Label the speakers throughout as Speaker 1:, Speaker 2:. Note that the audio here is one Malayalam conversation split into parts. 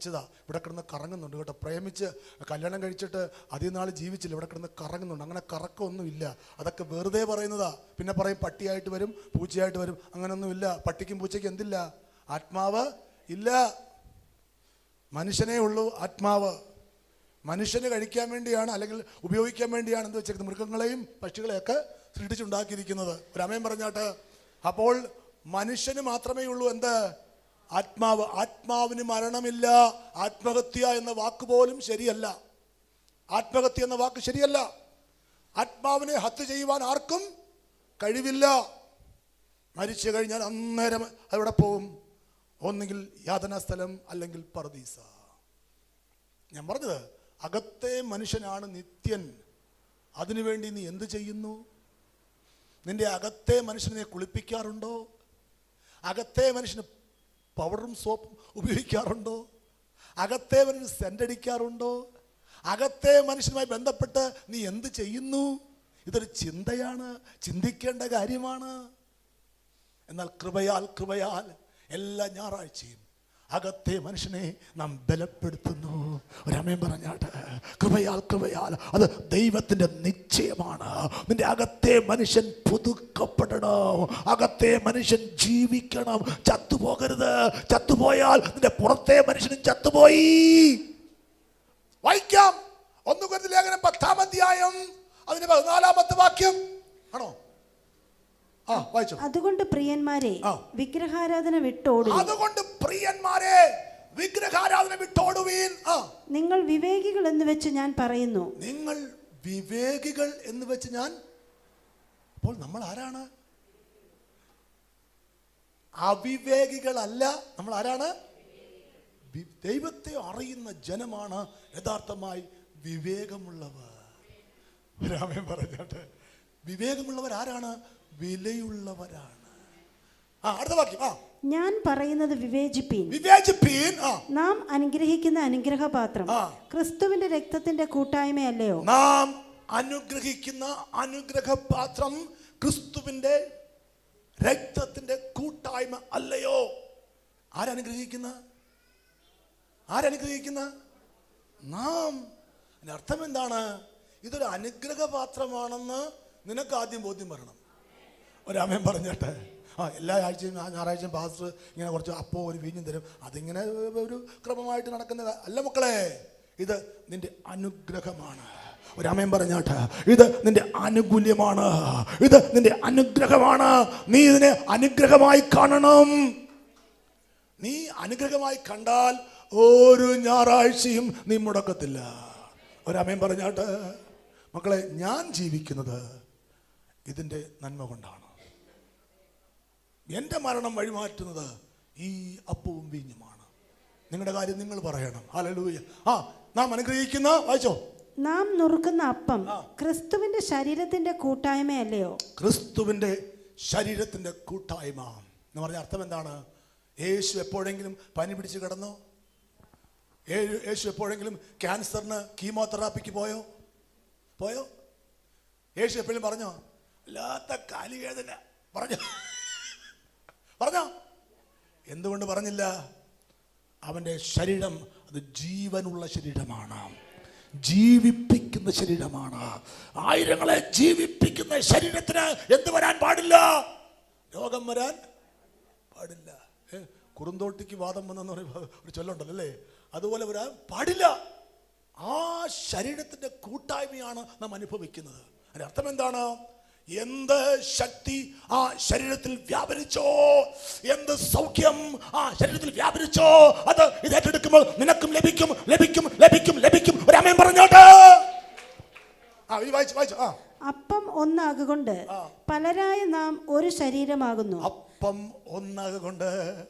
Speaker 1: ച്ചതാ. ഇവിടെ കിടന്ന് കറങ്ങുന്നുണ്ട് കേട്ടോ. പ്രേമിച്ച് കല്യാണം കഴിച്ചിട്ട് അധികം നാൾ ജീവിച്ചില്ല. ഇവിടെ കിടന്ന് കറങ്ങുന്നുണ്ട്. അങ്ങനെ കറക്കമൊന്നുമില്ല. അതൊക്കെ വെറുതെ പറയുന്നതാ. പിന്നെ പറയും പട്ടിയായിട്ട് വരും പൂച്ചയായിട്ട് വരും. അങ്ങനെയൊന്നുമില്ല പട്ടിക്കും പൂച്ചയ്ക്കും എന്തില്ല? ആത്മാവ് ഇല്ല. മനുഷ്യനേ ഉള്ളൂ ആത്മാവ്. മനുഷ്യന് കഴിക്കാൻ വേണ്ടിയാണ് അല്ലെങ്കിൽ ഉപയോഗിക്കാൻ വേണ്ടിയാണ് എന്ത് വെച്ചേക്കുന്നത് മൃഗങ്ങളെയും പക്ഷികളെയൊക്കെ സൃഷ്ടിച്ചുണ്ടാക്കിയിരിക്കുന്നത്. ഒരമയം പറഞ്ഞാട്ട് അപ്പോൾ മനുഷ്യന് മാത്രമേ ഉള്ളൂ എന്ത്? ആത്മാവ് ആത്മാവിന് മരണമില്ല. ആത്മഹത്യ എന്ന വാക്ക് പോലും ശരിയല്ല. ആത്മഹത്യ എന്ന വാക്ക് ശരിയല്ല. ആത്മാവിനെ ഹത്യ ചെയ്യുവാൻ ആർക്കും കഴിവില്ല. മരിച്ചു കഴിഞ്ഞാൽ അന്നേരം അവിടെ പോവും ഒന്നുകിൽ യാതനാസ്ഥലം അല്ലെങ്കിൽ പറദീസ ഞാൻ പറഞ്ഞത് അകത്തെ മനുഷ്യനാണ് നിത്യൻ. അതിനുവേണ്ടി നീ എന്ത് ചെയ്യുന്നു? നിന്റെ അകത്തെ മനുഷ്യനെ കുളിപ്പിക്കാറുണ്ടോ? അകത്തെ മനുഷ്യന് പവറും സോപ്പും ഉപയോഗിക്കാറുണ്ടോ? അകത്തെ മനുഷ്യൻ സെന്റടിക്കാറുണ്ടോ അകത്തെ മനുഷ്യനുമായി ബന്ധപ്പെട്ട് നീ എന്ത് ചെയ്യുന്നു? ഇതൊരു ചിന്തയാണ് ചിന്തിക്കേണ്ട കാര്യമാണ്. എന്നാൽ കൃപയാൽ കൃപയാൽ എല്ലാ ഞായറാഴ്ചയും അകത്തെ മനുഷ്യനെ നാം ബലപ്പെടുത്തുന്നു. ഒരമയം പറഞ്ഞാട്ട് കൃപയാൽ കൃപയാൽ അത് ദൈവത്തിന്റെ നിശ്ചയമാണ്. നിന്റെ അകത്തെ മനുഷ്യൻ പുതുക്കപ്പെടണം. അകത്തെ മനുഷ്യൻ ജീവിക്കണം. ചത്തുപോകരുത്. ചത്തുപോയാൽ നിന്റെ പുറത്തെ മനുഷ്യനും ചത്തുപോയി. വായിക്കാം. ഒന്നുകൊരു ലേഖനം പത്താം അധ്യായം അതിന് പതിനാലാമത്തെ വാക്യം. ആണോ?
Speaker 2: അതുകൊണ്ട് പ്രിയന്മാരെ. വിഗ്രഹാരാധന വിട്ടോടുക
Speaker 1: അതുകൊണ്ട് പ്രിയന്മാരെ വിഗ്രഹാരാധന വിട്ടോടുവീൻ.
Speaker 2: നിങ്ങൾ വിവേകികൾ എന്ന് വെച്ച് ഞാൻ പറയുന്നു.
Speaker 1: നിങ്ങൾ വിവേകികൾ എന്ന് വെച്ച് ഞാൻ അപ്പോൾ നമ്മൾ ആരാണ്? അവിവേകികളല്ല നമ്മൾ ആരാണ്? ദൈവത്തെ അറിയുന്ന ജനമാണ് യഥാർത്ഥമായി വിവേകമുള്ളവർ. രാമൻ പറഞ്ഞാട്ടെ വിവേകമുള്ളവർ ആരാണ്? വിലയുള്ളവരാണ്.
Speaker 2: ഞാൻ പറയുന്നത് വിവേചിപ്പീൻ.
Speaker 1: വിവേചിപ്പീൻ
Speaker 2: നാം അനുഗ്രഹിക്കുന്ന അനുഗ്രഹപാത്രം ക്രിസ്തുവിന്റെ രക്തത്തിന്റെ കൂട്ടായ്മയല്ലയോ?
Speaker 1: നാം അനുഗ്രഹിക്കുന്ന അനുഗ്രഹപാത്രം ക്രിസ്തുവിന്റെ രക്തത്തിന്റെ കൂട്ടായ്മ അല്ലയോ? ആരനുഗ്രഹിക്കുന്ന? ആരനുഗ്രഹിക്കുന്ന? നാം. അർത്ഥം എന്താണ്? ഇതൊരു അനുഗ്രഹപാത്രമാണെന്ന് നിനക്ക് ആദ്യം ബോധ്യം വരണം. ഒരാമയും പറഞ്ഞിട്ട് ആ എല്ലാ ആഴ്ചയും ആ ഞായറാഴ്ചയും പാസ്റ്റർ ഇങ്ങനെ കുറച്ച് അപ്പോൾ ഒരു വീഞ്ഞും തരും. അതിങ്ങനെ ഒരു ക്രമമായിട്ട് നടക്കുന്നത് അല്ല മക്കളെ ഇത് നിന്റെ അനുഗ്രഹമാണ്. ഒരമയം പറഞ്ഞാട്ട് ഇത് നിന്റെ ആനുകൂല്യമാണ്. ഇത് നിന്റെ അനുഗ്രഹമാണ്. നീ ഇതിനെ അനുഗ്രഹമായി കാണണം. നീ അനുഗ്രഹമായി കണ്ടാൽ ഒരു ഞായറാഴ്ചയും നീ മുടക്കത്തില്ല. ഒരമയം പറഞ്ഞാട്ട് മക്കളെ ഞാൻ ജീവിക്കുന്നത് ഇതിന്റെ നന്മ കൊണ്ടാണ്. എന്റെ മരണം വഴിമാറ്റുന്നത് ഈ അപ്പവും വീഞ്ഞുമാണ്. നിങ്ങളുടെ കാര്യം നിങ്ങൾ പറയണം. ഹലലൂയ ആ നാം അനുഗ്രഹിക്കുന്ന വായിച്ചോ?
Speaker 2: നാം നുറുക്കുന്ന അപ്പം ക്രിസ്തുവിന്റെ ശരീരത്തിന്റെ കൂട്ടായ്മയല്ലയോ?
Speaker 1: ക്രിസ്തുവിന്റെ ശരീരത്തിന്റെ കൂട്ടായ്മ. എന്ന് പറഞ്ഞ അർത്ഥം എന്താണ്? യേശു എപ്പോഴെങ്കിലും പനി പിടിച്ച് കിടന്നോ? യേശു എപ്പോഴെങ്കിലും ക്യാൻസറിന് കീമോതെറാപ്പിക്ക് പോയോ? പോയോ? യേശു എപ്പോഴും പറഞ്ഞോ അല്ലാത്ത കാലിവേദന. പറഞ്ഞോ? പറഞ്ഞോ. എന്തുകൊണ്ട് പറഞ്ഞില്ല? അവന്റെ ശരീരം അത് ജീവനുള്ള ശരീരമാണ്. ജീവിപ്പിക്കുന്ന ശരീരമാണ്. ആയിരങ്ങളെ ജീവിപ്പിക്കുന്ന ശരീരത്തിന് എന്ത് വരാൻ പാടില്ല? രോഗം വരാൻ പാടില്ല. കുറുന്തോട്ടിക്ക് വാദം വന്നെന്ന് പറയുമ്പോൾ ഒരു ചൊല്ലുണ്ടല്ലോ അല്ലേ? അതുപോലെ വരാൻ പാടില്ല. ആ ശരീരത്തിന്റെ കൂട്ടായ്മയാണ് നാം അനുഭവിക്കുന്നത്. അതിന്റെ അർത്ഥം എന്താണ്? എന്ത് ശക്തി ആ ശരീരത്തിൽ വ്യാപരിച്ചോ? എന്ത് സൗഖ്യം ആ ശരീരത്തിൽ വ്യാപരിച്ചോ? അത് ഇത് ഏറ്റെടുക്കുമ്പോൾ നിനക്കും ലഭിക്കും ലഭിക്കും ലഭിക്കും ലഭിക്കും. ഒരു അമ്മയും പറഞ്ഞോട്ട്.
Speaker 2: അപ്പം ഒന്നാകൊണ്ട് പലരായ നാം ഒരു ശരീരമാകുന്നു.
Speaker 1: അപ്പം ഒന്നാകൊണ്ട്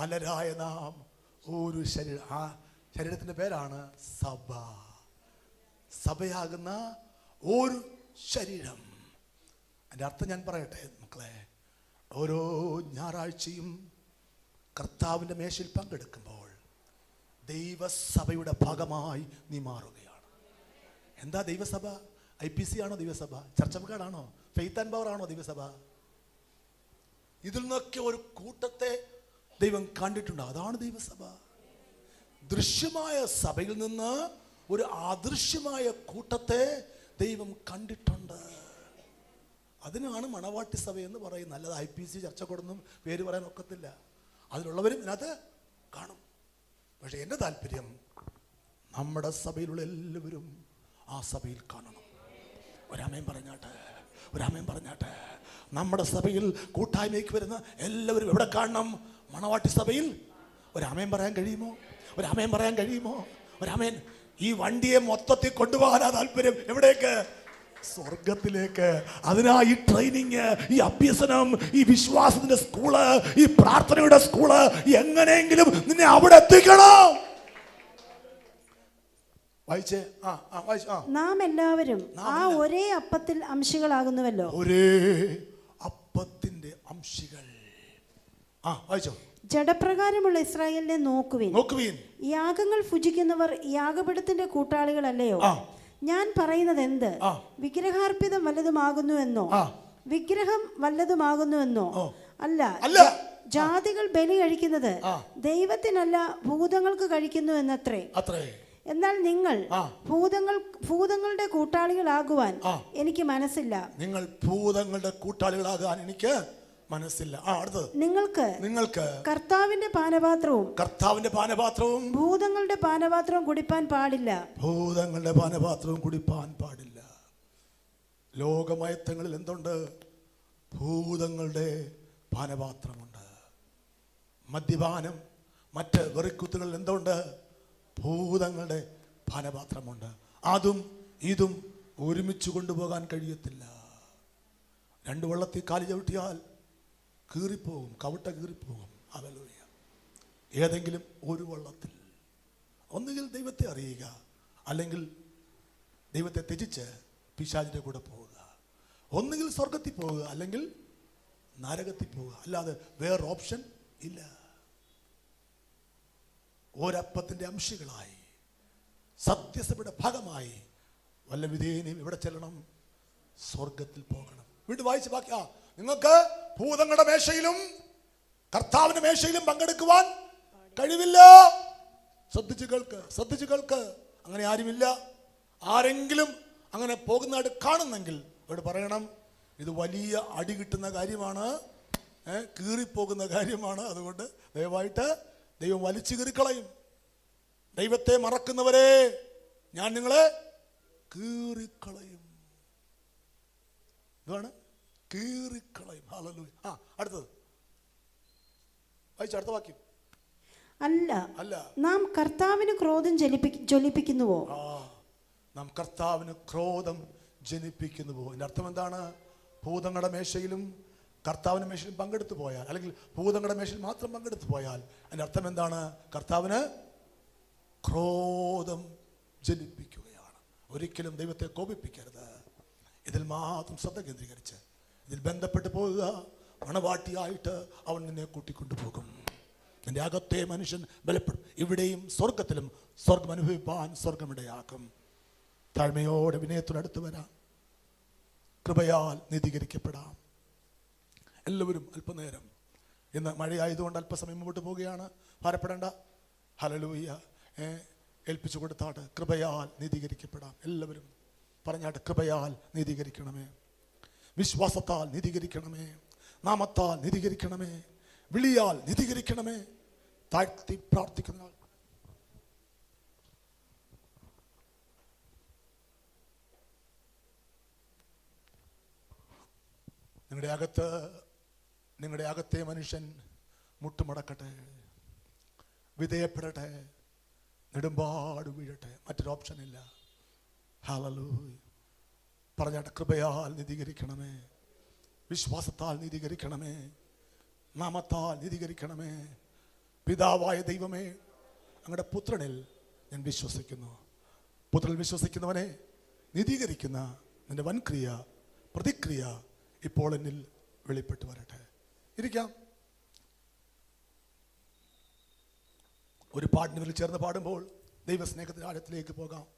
Speaker 1: പലരായ നാം ഒരു ശരീരം ആ ശരീരത്തിന്റെ പേരാണ് സഭ. സഭയാകുന്ന ഒരു ശരീരം. അതിന്റെ അർത്ഥം ഞാൻ പറയട്ടെ മക്കളെ. ഓരോ ഞായറാഴ്ചയും കർത്താവിന്റെ മേശയിൽ പങ്കെടുക്കുമ്പോൾ ദൈവസഭയുടെ ഭാഗമായി നീ മാറുകയാണ്. എന്താ ദൈവസഭ? ഐ പി സി ആണോ ദൈവസഭ? ചർച്ചക്കാടാണോ ഫെയ്ത്ത് ആൻഡ് പവർ ആണോ ദൈവസഭ? ഇതിൽ നിന്നൊക്കെ ഒരു കൂട്ടത്തെ ദൈവം കണ്ടിട്ടുണ്ട്. അതാണ് ദൈവസഭ. ദൃശ്യമായ സഭയിൽ നിന്ന് ഒരു അദൃശ്യമായ കൂട്ടത്തെ ദൈവം കണ്ടിട്ടുണ്ട്. അതിനാണ് മണവാട്ടി സഭ എന്ന് പറയുന്നത്. അല്ലാതെ ഐ പി സി ചർച്ചക്കൊടൊന്നും പേര് പറയാൻ ഒക്കത്തില്ല. അതിലുള്ളവരും ഇതിനകത്ത് കാണും. പക്ഷെ എന്റെ താല്പര്യം നമ്മുടെ സഭയിലുള്ള എല്ലാവരും ആ സഭയിൽ കാണണം. ഒരാമയം പറഞ്ഞാട്ടെ ഒരാമയം പറഞ്ഞാട്ടെ നമ്മുടെ സഭയിൽ കൂട്ടായ്മയ്ക്ക് വരുന്ന എല്ലാവരും എവിടെ കാണണം? മണവാട്ടി സഭയിൽ ഒരാമയം പറയാൻ കഴിയുമോ? ഒരാമയം പറയാൻ കഴിയുമോ? ഒരാമയൻ ഈ വണ്ടിയെ മൊത്തത്തിൽ കൊണ്ടുപോകാനാ താല്പര്യം. എവിടേക്ക്? സ്വർഗത്തിലേക്ക് അതിനാ ഈ ട്രെയിനിങ് ഈ അഭ്യസനം ഈ വിശ്വാസത്തിന്റെ സ്കൂൾ ഈ പ്രാർത്ഥനയുടെ സ്കൂൾ എങ്ങനെയെങ്കിലും നിന്നെ അവിടെ എത്തിക്കണം.
Speaker 2: നാം എല്ലാവരും ആ ഒരേ അപ്പത്തിൽ അംശികളാകുന്നുവല്ലോ.
Speaker 1: ഒരേ അപ്പത്തിന്റെ അംശികൾ. ആ വായിച്ചോ?
Speaker 2: ജഡപ്രകാരമുള്ള ഇസ്രായേലിനെ നോക്കുവിൻ.
Speaker 1: നോക്കുവീൻ.
Speaker 2: യാഗങ്ങൾ ഭുജിക്കുന്നവർ യാഗപീഠത്തിന്റെ കൂട്ടാളികളല്ലയോ. ഞാൻ പറയുന്നത് എന്ത്. വിഗ്രഹാർപ്പിതം വല്ലതുമാകുന്നു
Speaker 1: എന്നോ?
Speaker 2: വിഗ്രഹം വല്ലതുമാകുന്നു
Speaker 1: എന്നോ?
Speaker 2: അല്ല. ജാതികൾ ബലി കഴിക്കുന്നത്. ദൈവത്തിനല്ല ഭൂതങ്ങൾക്ക് കഴിക്കുന്നു എന്നത്രേ? എന്നാൽ നിങ്ങൾ ഭൂതങ്ങൾ ഭൂതങ്ങളുടെ കൂട്ടാളികളാകുവാൻ എനിക്ക് മനസ്സില്ല.
Speaker 1: നിങ്ങൾ ഭൂതങ്ങളുടെ കൂട്ടാളികളാകാൻ എനിക്ക് മനസ്സില്ല. ആ അടുത്തത്.
Speaker 2: നിങ്ങൾക്ക്
Speaker 1: നിങ്ങൾക്ക്
Speaker 2: കർത്താവിന്റെ പാനപാത്രവും
Speaker 1: കർത്താവിന്റെ പാനപാത്രവും
Speaker 2: ഭൂതങ്ങളുടെ പാനപാത്രവും കുടിപ്പാൻ പാടില്ല.
Speaker 1: ഭൂതങ്ങളുടെ പാനപാത്രവും കുടിപ്പാൻ പാടില്ല. ലോകമയത്തങ്ങളിൽ എന്തുണ്ട്? ഭൂതങ്ങളുടെ പാനപാത്രമുണ്ട്. മദ്യപാനം മറ്റ് വെറിക്കുത്തുകളിൽ എന്തുണ്ട്? ഭൂതങ്ങളുടെ പാനപാത്രമുണ്ട്. അതും ഇതും ഒരുമിച്ച് കൊണ്ടുപോകാൻ കഴിയത്തില്ല. രണ്ടു വെള്ളത്തിൽ കാലി ചവിട്ടിയാൽ കീറിപ്പോകും കവിട്ട കീറിപ്പോകും. അവലോയ ഏതെങ്കിലും ഒരു വള്ളത്തിൽ ഒന്നുകിൽ ദൈവത്തെ അറിയുക അല്ലെങ്കിൽ ദൈവത്തെ ത്യജിച്ച് പിശാചിന്റെ കൂടെ പോവുക. ഒന്നുകിൽ സ്വർഗത്തിൽ പോവുക അല്ലെങ്കിൽ നരകത്തിൽ പോവുക. അല്ലാതെ വേറെ ഓപ്ഷൻ ഇല്ല. ഒരപ്പത്തിന്റെ അംശികളായി സത്യസഭയുടെ ഭാഗമായി വല്ല വിധേയനെയും ഇവിടെ ചെല്ലണം സ്വർഗത്തിൽ പോകണം. വീണ്ടും വായിച്ച് ബാക്കിയാ നിങ്ങൾക്ക് ഭൂതങ്ങളുടെ മേശയിലും കർത്താവിന്റെ മേശയിലും പങ്കെടുക്കുവാൻ കഴിവില്ല. ശ്രദ്ധിച്ചു കേൾക്ക് ശ്രദ്ധിച്ചു കേൾക്ക്. അങ്ങനെ ആരുമില്ല. ആരെങ്കിലും അങ്ങനെ പോകുന്നതായിട്ട് കാണുന്നെങ്കിൽ അവിടെ പറയണം ഇത് വലിയ അടി കിട്ടുന്ന കാര്യമാണ്. കീറിപ്പോകുന്ന കാര്യമാണ്. അതുകൊണ്ട് ദയവായിട്ട് ദൈവം വലിച്ചു കീറിക്കളയും. ദൈവത്തെ മറക്കുന്നവരെ ഞാൻ നിങ്ങളെ കീറിക്കളയും. ഇതാണ് കീറിക്കളയും. ഹല്ലേലൂയ ആ അടുത്തത്. വായിച്ച അടുത്ത വാക്യം.
Speaker 2: അല്ല
Speaker 1: അല്ല.
Speaker 2: നാം കർത്താവിന് ക്രോധം ജ്വലിപ്പിക്കുന്നുവോ?
Speaker 1: നാം കർത്താവിന് ക്രോധം ജനിപ്പിക്കുന്നുവോ? പോകും എന്റെ അർത്ഥം എന്താണ്? ഭൂതങ്ങളുടെ മേശയിലും കർത്താവിന് മേശയിലും പങ്കെടുത്തു പോയാൽ അല്ലെങ്കിൽ ഭൂതങ്ങളുടെ മേശയിൽ മാത്രം പങ്കെടുത്തു പോയാൽ എന്റെ അർത്ഥം എന്താണ്? കർത്താവിന് ക്രോധം ജനിപ്പിക്കുകയാണ്. ഒരിക്കലും ദൈവത്തെ കോപിപ്പിക്കരുത്. ഇതിൽ മാത്രം ശ്രദ്ധ കേന്ദ്രീകരിച്ച് ഇതിൽ ബന്ധപ്പെട്ട് പോവുക. മണവാട്ടിയായിട്ട് അവൻ നിന്നെ കൂട്ടിക്കൊണ്ടുപോകും. നിന്റെ അകത്തെ മനുഷ്യൻ ബലപ്പെടും ഇവിടെയും സ്വർഗത്തിലും സ്വർഗം അനുഭവിപ്പാൻ സ്വർഗമിടയാക്കും താഴ്മയോടെ വിനയത്തോടെ അടുത്ത് വരാം. കൃപയാൽ നീതീകരിക്കപ്പെടാം. എല്ലാവരും അല്പനേരം. ഇന്ന് മഴയായതുകൊണ്ട് അല്പസമയം മുമ്പോട്ട് പോവുകയാണ്. ഭാരപ്പെടേണ്ട. ഹലലൂയ ഏൽപ്പിച്ചു കൊടുത്താട്ട് കൃപയാൽ നീതീകരിക്കപ്പെടാം. എല്ലാവരും പറഞ്ഞാട്ട് കൃപയാൽ നീതീകരിക്കണമേ. വിശ്വാസത്താൽ നീതീകരിക്കണമേ നാമത്താൽ നീതീകരിക്കണമേ വിളിയാൽ നീതീകരിക്കണമേ താഴ്ത്തി പ്രാർത്ഥിക്കുന്ന നിങ്ങളുടെ അകത്ത് നിങ്ങളുടെ അകത്തെ മനുഷ്യൻ മുട്ടുമടക്കട്ടെ. വിധേയപ്പെടട്ടെ. നെടുമ്പാട് വീഴട്ടെ. മറ്റൊരു ഓപ്ഷൻ ഇല്ല. ഹാലലൂയ പറഞ്ഞാട്ടെ കൃപയാൽ നീതീകരിക്കണമേ. വിശ്വാസത്താൽ നീതീകരിക്കണമേ. നാമത്താൽ നീതീകരിക്കണമേ. പിതാവായ ദൈവമേ അങ്ങയുടെ പുത്രനിൽ ഞാൻ വിശ്വസിക്കുന്നു. പുത്രനിൽ വിശ്വസിക്കുന്നവനെ നീതീകരിക്കുന്ന നിന്റെ വൻക്രിയ പ്രതിക്രിയ ഇപ്പോൾ എന്നിൽ വെളിപ്പെട്ടു വരട്ടെ. ഇരിക്കാം. ഒരു പാട്ടിനിൽ ചേർന്ന് പാടുമ്പോൾ ദൈവസ്നേഹത്തിന്റെ ആഴത്തിലേക്ക് പോകാം.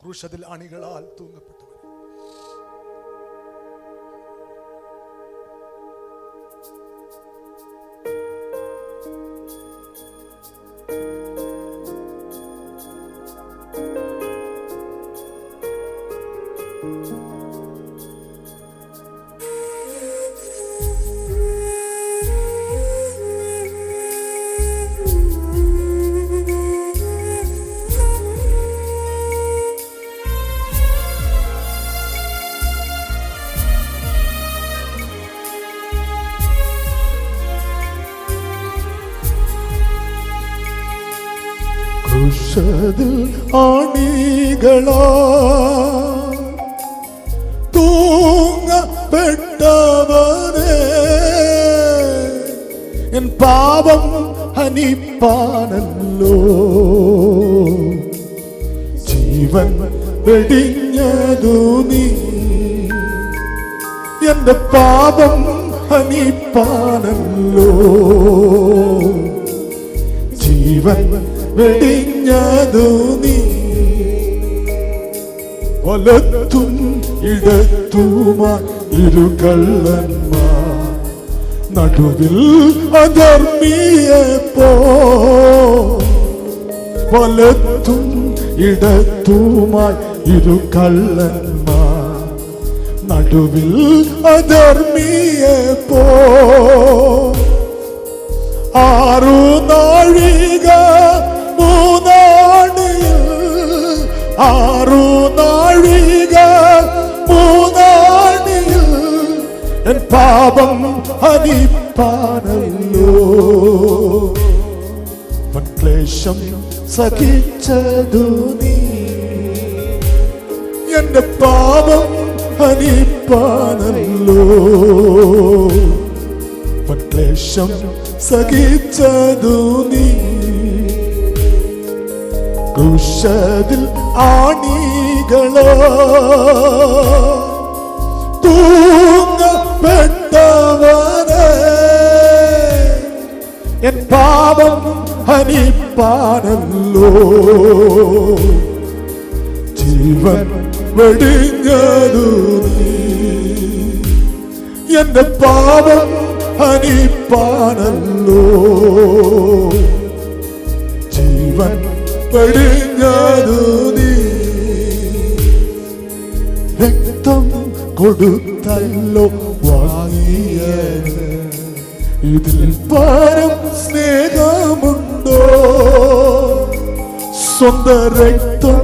Speaker 1: ക്രൂശതിൽ അണികളാൽ തൂങ്ങപ്പെട്ടവൻ ക്രൂശതിൽ ആണികളാ തൂങ്ങപ്പെട്ടവനെ എൻ പാപം ഹനിപ്പാനല്ലോ. ജീവൻ വെടിഞ്ഞതു നീ. എന്റെ പാപം ഹനിപ്പാനല്ലോ. ജീവൻ വെടിഞ്ഞതു നീ. വലത്തും ഇടത്തുമാ ഇരുകള്ളന്മാർ നടുവിൽ അധർമ്മിയെ പോ വലത്തും ഇടത്തുമായി ഇരു കള്ളന്മാർ നടുവിൽ അധർമ്മിയെ പോ ആറു നാഴിക മൂന്നാണിയിൽ ആറു നാഴിക മൂന്നാണിയിൽ എൻ പാപം ഹനിപ്പാനല്ലോ ക്ലേശം സഹിച്ചതു നീ. എന്റെ പാപം ഹനിപ്പാനല്ലോ ക്ലേശം സഹിച്ചതു നീ. ക്രൂശതിൽ ആണികളോ? പെട്ടവരെ എൻ പാപം ഹനിപ്പാനല്ലോ. ജീവൻ വെടിഞ്ഞതു എന്റെ പാപം ഹനിപ്പാനല്ലോ. ജീവൻ വെടിഞ്ഞതു നീ രക്തം കൊടുത്തല്ലോ വാങ്ങിയത് ഇതിൽ പാരം സ്നേഹമുണ്ടോ? സ്വന്ത രക്തം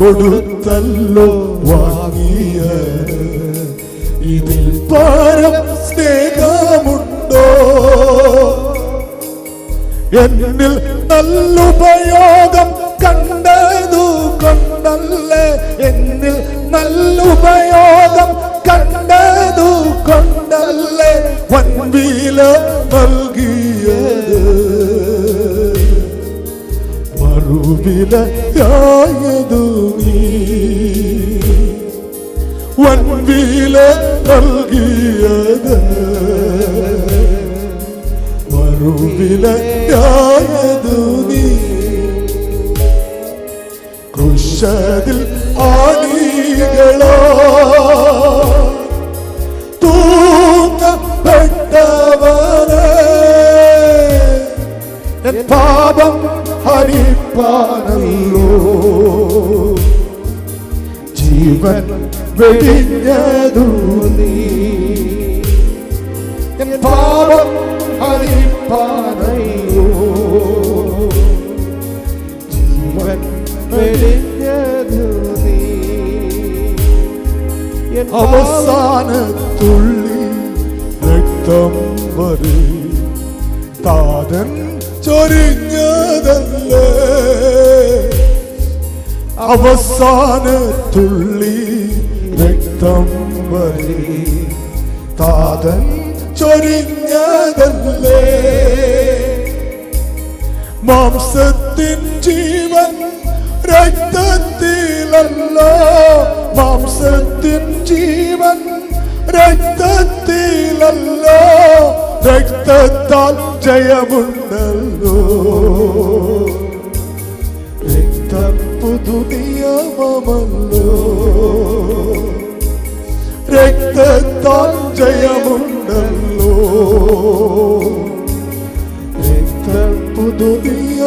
Speaker 1: കൊടുത്തല്ലോ വാങ്ങിയത് ഇതിൽ പാരം സ്നേഹമുണ്ടോ? എന്നിൽ നല്ലുപയോഗം കണ്ടതു കൊണ്ടല്ലേ? എന്നിൽ നല്ലുപയോഗം കണ്ടതു കൊണ്ടല്ലേ? വൻവീല നൽകിയത് മറുവിലയായതു നീ. വൻവീല നൽകിയത്. മറുവിലയായതു നീ. ക്രുശതിൽ ആണികളോ തൂങ്ങപ്പെട്ടവനെ പാപം ഹരിപ്പാനല്ലോ. ജീവൻ വെടിഞ്ഞതു നീ. പാപം ഹരിപ്പാനല്ലോ. അവസാന തുള്ളി രക്തം വരെ. താതൻ ചൊരിഞ്ഞതല്ലേ? അവസാന തുള്ളി രക്തം വരെ. താതൻ ചൊരിഞ്ഞതല്ലേ? മാംസത്തിൻ ജീവൻ രക്തത്തിലല്ലോ. മാംസത്തിൻ ജീവൻ രക്തത്തിലല്ലോ. രക്തത്താൽ ജയമുണ്ടല്ലോ. രക്തം പുതുനിയമമല്ലോ. രക്തത്താൽ ജയമുണ്ടല്ലോ. രക്തം പുതുനിയമമല്ലോ.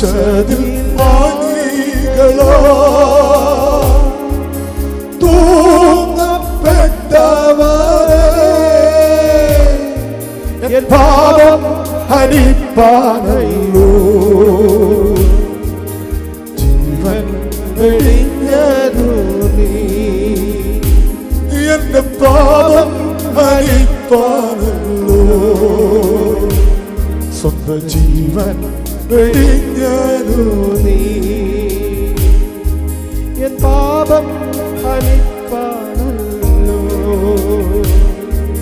Speaker 1: ശതിൽ ആണികളോ തൂങ്ങപ്പെട്ടവരെ. പാപം ഹരിപ്പാനല്ലോ ജീവൻ വെടിഞ്ഞതു നീ. എന്റെ പാപം ഹരിപ്പാനല്ലോ സ്വന്തം ജീവൻ വെടിഞ്ഞതു നീ. എൻ പാപം ഹനിച്ച